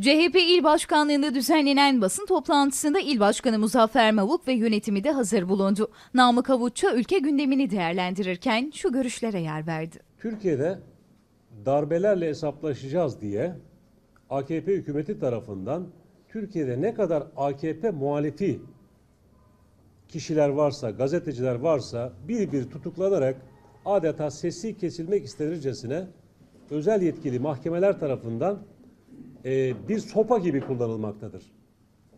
CHP İl Başkanlığı'nda düzenlenen basın toplantısında İl Başkanı Muzaffer Mavuk ve yönetimi de hazır bulundu. Namık Avutçu ülke gündemini değerlendirirken şu görüşlere yer verdi. Türkiye'de darbelerle hesaplaşacağız diye AKP hükümeti tarafından Türkiye'de ne kadar AKP muhalifi kişiler varsa, gazeteciler varsa bir bir tutuklanarak adeta sesi kesilmek istenircesine özel yetkili mahkemeler tarafından e, bir sopa gibi kullanılmaktadır.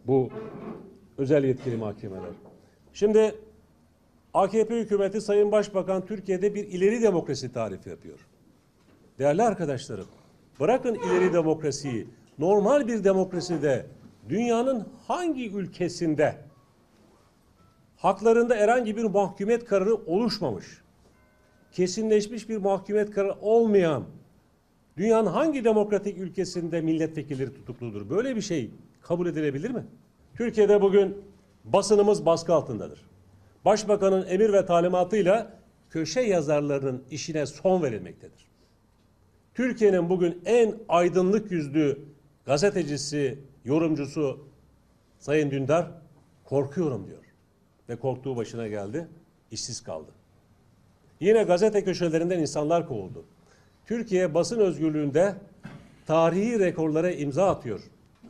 Bu özel yetkili mahkemeler. Şimdi AKP hükümeti Sayın Başbakan Türkiye'de bir ileri demokrasi tarifi yapıyor. Değerli arkadaşlarım, bırakın ileri demokrasiyi, normal bir demokraside dünyanın hangi ülkesinde haklarında herhangi bir mahkumiyet kararı oluşmamış, kesinleşmiş bir mahkumiyet kararı olmayan dünyanın hangi demokratik ülkesinde milletvekilleri tutukludur? Böyle bir şey kabul edilebilir mi? Türkiye'de bugün basınımız baskı altındadır. Başbakanın emir ve talimatıyla köşe yazarlarının işine son verilmektedir. Türkiye'nin bugün en aydınlık yüzlü gazetecisi, yorumcusu Sayın Dündar korkuyorum diyor. Ve korktuğu başına geldi, işsiz kaldı. Yine gazete köşelerinden insanlar kovuldu. Türkiye basın özgürlüğünde tarihi rekorlara imza atıyor.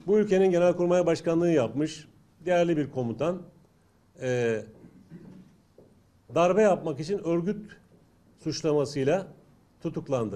Bu ülkenin genelkurmay başkanlığı yapmış değerli bir komutan. Ee, darbe yapmak için örgüt suçlamasıyla tutuklandı.